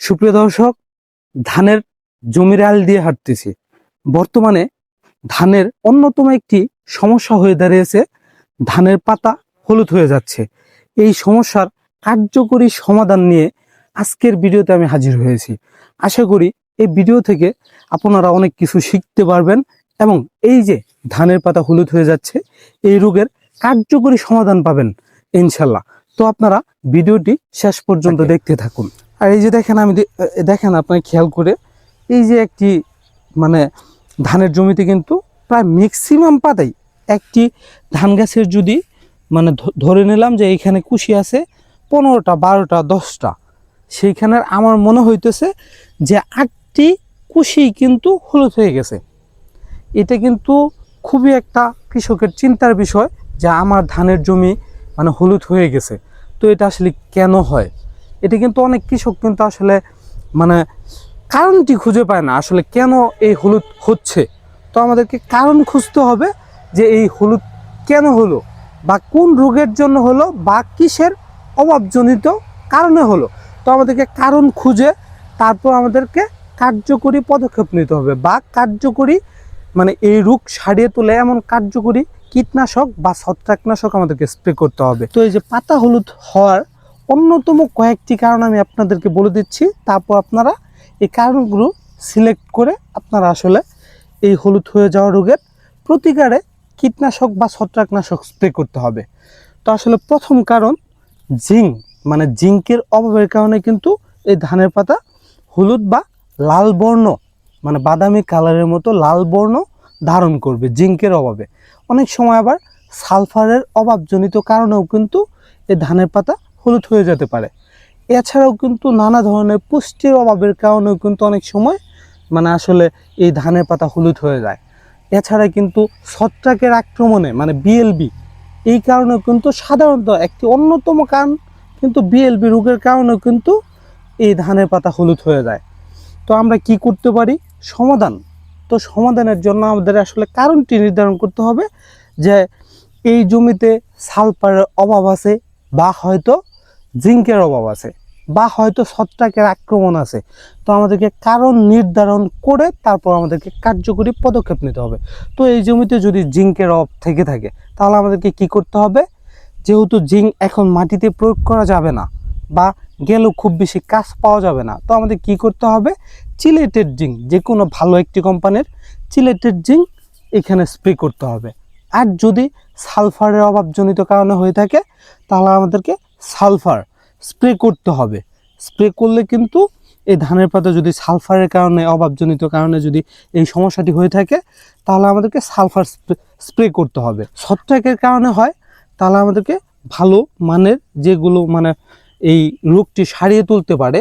সুপ্রিয় দর্শক ধানের জমির আল দিয়ে হাঁটতেছি। বর্তমানে ধানের অন্যতম একটি সমস্যা হয়ে দাঁড়িয়েছে ধানের পাতা হলুদ হয়ে যাচ্ছে। এই সমস্যার কার্যকরী সমাধান নিয়ে আজকের ভিডিওতে আমি হাজির হয়েছি। আশা করি এই ভিডিও থেকে আপনারা অনেক কিছু শিখতে পারবেন এবং এই যে ধানের পাতা হলুদ হয়ে যাচ্ছে এই রোগের কার্যকরী সমাধান পাবেন ইনশাল্লাহ। তো আপনারা ভিডিওটি শেষ পর্যন্ত দেখতে থাকুন। আর এই যে দেখেন আমি দেখেন আপনার খেয়াল করে, এই যে একটি মানে ধানের জমিতে কিন্তু প্রায় ম্যাক্সিমাম পাতাই একটি ধান গাছের যদি মানে ধরে নিলাম যে এইখানে কুশি আছে পনেরোটা, বারোটা, দশটা সেইখানের আমার মনে হইতেছে যে আটটি কুশি কিন্তু হলুদ হয়ে গেছে। এটা কিন্তু খুবই একটা কৃষকের চিন্তার বিষয় যে আমার ধানের জমি মানে হলুদ হয়ে গেছে। তো এটা আসলে কেন হয়? এটা কিন্তু অনেক কৃষক কিন্তু আসলে মানে কারণটি খুঁজে পায় না, আসলে কেন এই হলুদ হচ্ছে? তো আমাদেরকে কারণ খুঁজতে হবে যে এই হলুদ কেন হলো বা কোন রোগের জন্য হলো বা কিসের অভাবজনিত কারণে হলো। তো আমাদেরকে কারণ খুঁজে তারপর আমাদেরকে কার্যকরী পদক্ষেপ নিতে হবে বা কার্যকরী মানে এই রোগ সারিয়ে তোলে এমন কার্যকরী কীটনাশক বা ছত্রাকনাশক আমাদেরকে স্প্রে করতে হবে। তো এই যে পাতা হলুদ হওয়ার অন্যতম কয়েকটি কারণ আমি আপনাদেরকে বলে দিচ্ছি। তারপর আপনারা এই কারণগুলো সিলেক্ট করে আপনারা আসলে এই হলুদ হয়ে যাওয়া রোগের প্রতিকারে কীটনাশক বা ছত্রাকনাশক স্প্রে করতে হবে। তো আসলে প্রথম কারণ, জিঙ্ক। মানে জিঙ্কের অভাবের কারণে কিন্তু এই ধানের পাতা হলুদ বা লাল বর্ণ মানে বাদামি কালারের মতো লাল বর্ণ ধারণ করবে জিঙ্কের অভাবে। অনেক সময় আবার সালফারের অভাবজনিত কারণেও কিন্তু এই ধানের পাতা হলুদ হয়ে যেতে পারে। এছাড়াও কিন্তু নানা ধরনের পুষ্টির অভাবের কারণেও কিন্তু অনেক সময় মানে আসলে এই ধানের পাতা হলুদ হয়ে যায়। এছাড়া কিন্তু ছত্রাকের আক্রমণে মানে বিএলবি এই কারণেও কিন্তু সাধারণত একটি অন্যতম কারণ কিন্তু বিএলবি রোগের কারণেও কিন্তু এই ধানের পাতা হলুদ হয়ে যায়। তো আমরা কি করতে পারি? সমাধান। তো সমাধানের জন্য আমাদের আসলে কারণটি নির্ধারণ করতে হবে যে এই জমিতে সালফারের অভাব আছে বা হয়তো জিঙ্কের অভাব আছে বা হয়তো ছত্রাকের আক্রমণ আছে। তো আমাদেরকে কারণ নির্ধারণ করে তারপর আমাদেরকে কার্যকরী পদক্ষেপ নিতে হবে। তো এই জমিতে যদি জিঙ্কের অভাব থেকে থাকে, তাহলে আমাদেরকে কি করতে হবে? যেহেতু জিঙ্ক এখন মাটিতে প্রয়োগ করা যাবে না বা গেলেও খুব বেশি কাজ পাওয়া যাবে না, তো আমাদের কি করতে হবে? চিলেটেড জিঙ্ক যে কোনো ভালো একটি কোম্পানির চিলেটেড জিঙ্ক এখানে স্প্রে করতে হবে। আর যদি সালফারের অভাবজনিত কারণে হয়ে থাকে, তাহলে আমাদেরকে সালফার স্প্রে করতে হবে। স্প্রে করলে কিন্তু এই ধানের পাতা যদি সালফারের কারণে, অভাবজনিত কারণে যদি এই সমস্যাটি হয়ে থাকে, তাহলে আমাদেরকে সালফার স্প্রে করতে হবে। ছত্রাকের কারণে হয়, তাহলে আমাদেরকে ভালো মানের যেগুলো মানে এই রোগটি সারিয়ে তুলতে পারে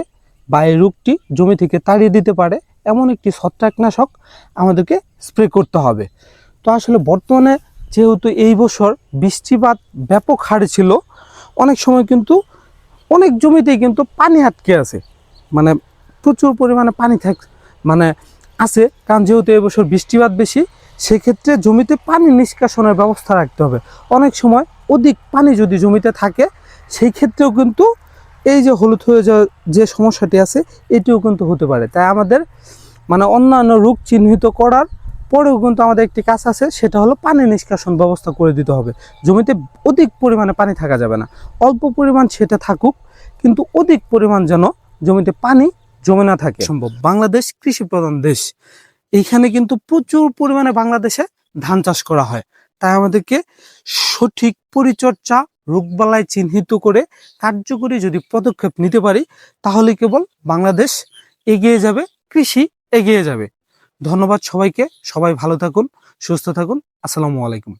বা এই রোগটি জমি থেকে তাড়িয়ে দিতে পারে, এমন একটি ছত্রাকনাশক আমাদেরকে স্প্রে করতে হবে। তো আসলে বর্তমানে যেহেতু এই বছর বৃষ্টিপাত ব্যাপক হারে ছিল অনেক সময় কিন্তু অনেক জমিতেই কিন্তু পানি আটকে আছে। মানে প্রচুর পরিমাণে পানি থাক মানে আছে, কারণ যেহেতু এবছর বৃষ্টিপাত বেশি, সেক্ষেত্রে জমিতে পানি নিষ্কাশনের ব্যবস্থা রাখতে হবে। অনেক সময় অধিক পানি যদি জমিতে থাকে, সেই ক্ষেত্রেও কিন্তু এই যে হলুদ হয়ে যাওয়া যে সমস্যাটি আছে, এটিও কিন্তু হতে পারে। তাই আমাদের মানে অন্যান্য রোগ চিহ্নিত করার পরেও কিন্তু আমাদের একটি কাজ আছে সেটা হলো পানি নিষ্কাশন ব্যবস্থা করে দিতে হবে। জমিতে অধিক পরিমাণে পানি থাকা যাবে না। অল্প পরিমাণ সেটা থাকুক কিন্তু অধিক পরিমাণ যেন জমিতে পানি জমে না থাকে। সম্ভব। বাংলাদেশ কৃষি প্রধান দেশ। এইখানে কিন্তু প্রচুর পরিমাণে বাংলাদেশে ধান চাষ করা হয়। তাই আমাদেরকে সঠিক পরিচর্যা রোগবালাই চিহ্নিত করে কার্যকরী যদি পদক্ষেপ নিতে পারি তাহলে কেবল বাংলাদেশ এগিয়ে যাবে কৃষি এগিয়ে যাবে। ধন্যবাদ সবাইকে। সবাই ভালো থাকুন সুস্থ থাকুন। আসসালামু আলাইকুম।